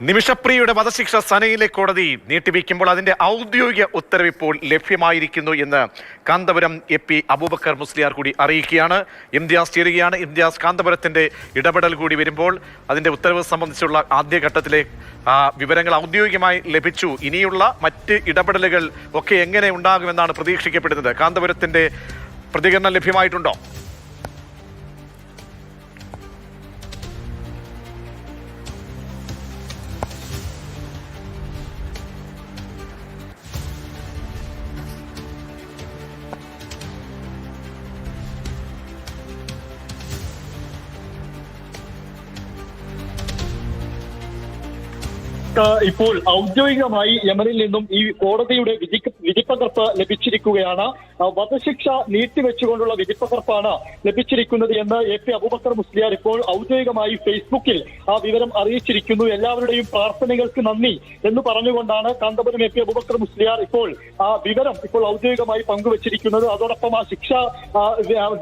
നിമിഷപ്രിയയുടെ വധശിക്ഷ സനയിലെ കോടതി നീട്ടിവെക്കുമ്പോൾ അതിന്റെ ഔദ്യോഗിക ഉത്തരവ് ഇപ്പോൾ ലഭ്യമായിരിക്കുന്നു എന്ന് കാന്തപുരം എ പി അബൂബക്കർ മുസ്ലിയാർ കൂടി അറിയിക്കുകയാണ്. ഇംതിയാസ് ചേരുകയാണ്. ഇംതിയാസ് കാന്തപുരത്തിന്റെ ഇടപെടൽ കൂടി വരുമ്പോൾ അതിന്റെ ഉത്തരവ് സംബന്ധിച്ചുള്ള ആദ്യഘട്ടത്തിലെ വിവരങ്ങൾ ഔദ്യോഗികമായി ലഭിച്ചു. ഇനിയുള്ള മറ്റ് ഇടപെടലുകൾ ഒക്കെ എങ്ങനെ ഉണ്ടാകുമെന്നാണ് പ്രതീക്ഷിക്കപ്പെടുന്നത്. കാന്തപുരത്തിന്റെ പ്രതികരണം ലഭ്യമായിട്ടുണ്ടോ? ഇപ്പോൾ ഔദ്യോഗികമായി യമനിൽ നിന്നും ഈ കോടതിയുടെ വിധി വിധിപ്പകർപ്പ് ലഭിച്ചിരിക്കുകയാണ്. വധശിക്ഷ നീട്ടിവെച്ചുകൊണ്ടുള്ള വിധിപ്പകർപ്പാണ് ലഭിച്ചിരിക്കുന്നത് എന്ന് എ പി അബൂബക്കർ മുസ്ലിയാർ ഇപ്പോൾ ഔദ്യോഗികമായി ഫേസ്ബുക്കിൽ ആ വിവരം അറിയിച്ചിരിക്കുന്നു. എല്ലാവരുടെയും പ്രാർത്ഥനകൾക്ക് നന്ദി എന്ന് പറഞ്ഞുകൊണ്ടാണ് കാന്തപുരം എ പി അബൂബക്കർ മുസ്ലിയാർ ഇപ്പോൾ ആ വിവരം ഇപ്പോൾ ഔദ്യോഗികമായി പങ്കുവച്ചിരിക്കുന്നത്. അതോടൊപ്പം ആ ശിക്ഷ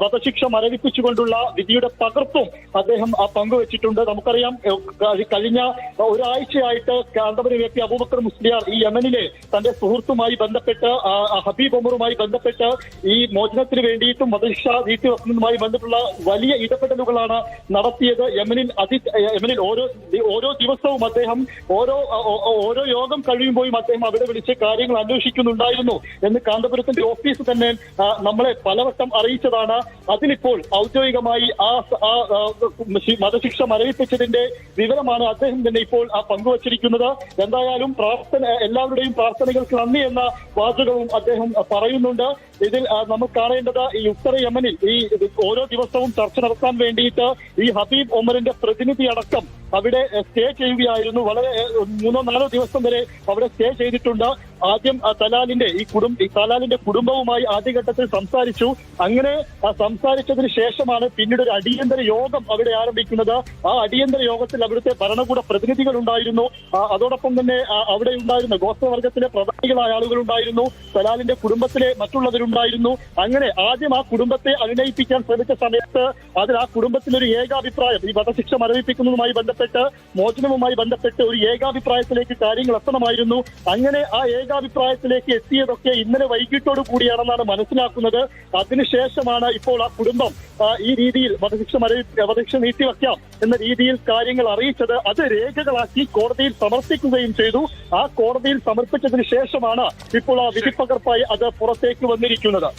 വധശിക്ഷ മരവിപ്പിച്ചുകൊണ്ടുള്ള വിധിയുടെ പകർപ്പും അദ്ദേഹം ആ പങ്കുവച്ചിട്ടുണ്ട്. നമുക്കറിയാം കഴിഞ്ഞ ഒരാഴ്ചയായിട്ട് കാന്തപുരം വ്യക്തി അബൂബക്കർ മുസ്ലിയാർ ഈ യമനിലെ തന്റെ സുഹൃത്തുമായി ബന്ധപ്പെട്ട് ഹബീബ് ഒമറുമായി ബന്ധപ്പെട്ട് ഈ മോചനത്തിന് വേണ്ടിയിട്ടും മദർഷ വീട്ടിൽ വസ്തുമായി ബന്ധപ്പെട്ടുള്ള വലിയ ഇടപെടലുകളാണ് നടത്തിയത്. യമനിൽ അതി യമനിൽ ഓരോ ഓരോ ദിവസവും അദ്ദേഹം ഓരോ ഓരോ യോഗം കഴിയുമ്പോഴും അദ്ദേഹം അവിടെ വിളിച്ച് കാര്യങ്ങൾ അന്വേഷിക്കുന്നുണ്ടായിരുന്നു എന്ന് കാന്തപുരത്തിന്റെ ഓഫീസ് തന്നെ നമ്മളെ പലവട്ടം അറിയിച്ചതാണ്. അതിലിപ്പോൾ ഔദ്യോഗികമായി ആ മതശിക്ഷ മരവിപ്പിച്ചതിന്റെ വിവരമാണ് അദ്ദേഹം തന്നെ ഇപ്പോൾ ആ പങ്കുവച്ചിരിക്കുന്നത് എന്തായാലും പ്രാർത്ഥന എല്ലാവരുടെയും പ്രാർത്ഥനകൾക്ക് നന്ദി എന്ന വാചകവും അദ്ദേഹം പറയുന്നുണ്ട്. ഇതിൽ നമ്മൾ കാണേണ്ടത് ഈ ഉത്തര യമനിൽ ഈ ഓരോ ദിവസവും ചർച്ച നടത്താൻ വേണ്ടിയിട്ട് ഈ ഹബീബ് ഒമറിന്റെ പ്രതിനിധി അടക്കം അവിടെ സ്റ്റേ ചെയ്യുകയായിരുന്നു. വളരെ മൂന്നോ നാലോ ദിവസം വരെ അവിടെ സ്റ്റേ ചെയ്തിട്ടുണ്ട്. ആദ്യം തലാലിന്റെ ഈ കുടുംബ ഈ തലാലിന്റെ കുടുംബവുമായി ആദ്യഘട്ടത്തിൽ സംസാരിച്ചു. അങ്ങനെ സംസാരിച്ചതിന് ശേഷമാണ് പിന്നീട് ഒരു അടിയന്തര യോഗം അവിടെ ആരംഭിക്കുന്നത്. ആ അടിയന്തര യോഗത്തിൽ അവിടുത്തെ ഭരണകൂട പ്രതിനിധികൾ ഉണ്ടായിരുന്നു. അതോടൊപ്പം തന്നെ അവിടെ ഉണ്ടായിരുന്ന ഗോത്രവർഗത്തിലെ പ്രധാനികളായ ആളുകൾ ഉണ്ടായിരുന്നു. തലാലിന്റെ കുടുംബത്തിലെ മറ്റുള്ളവരുണ്ടായിരുന്നു അങ്ങനെ ആദ്യം ആ കുടുംബത്തെ അനുനയിപ്പിക്കാൻ ശ്രമിച്ച സമയത്ത് അതിൽ ആ കുടുംബത്തിനൊരു ഏകാഭിപ്രായം ഈ വധശിക്ഷ മരവിപ്പിക്കുന്നതുമായി ബന്ധപ്പെട്ട് മോചനവുമായി ബന്ധപ്പെട്ട് ഒരു ഏകാഭിപ്രായത്തിലേക്ക് കാര്യങ്ങൾ എത്തണമായിരുന്നു. അങ്ങനെ ആ ഏകാഭിപ്രായത്തിലേക്ക് എത്തിയതൊക്കെ ഇന്നലെ വൈകിട്ടോട് കൂടിയാണെന്നാണ് മനസ്സിലാക്കുന്നത്. അതിനുശേഷമാണ് ഇപ്പോൾ ആ കുടുംബം ഈ രീതിയിൽ വധശിക്ഷ മരവി വധശിക്ഷ നീട്ടിവെക്കാം എന്ന രീതിയിൽ കാര്യങ്ങൾ അറിയിച്ചത് അത് രേഖകളാക്കി കോടതിയിൽ സമർപ്പിക്കുകയും ചെയ്തു. ആ കോടതിയിൽ സമർപ്പിച്ചതിന് ശേഷമാണ് ഇപ്പോൾ ആ വിധിപ്പകർപ്പായി അത് പുറത്തേക്ക് വന്നിരിക്കുന്നത്. 級のだ。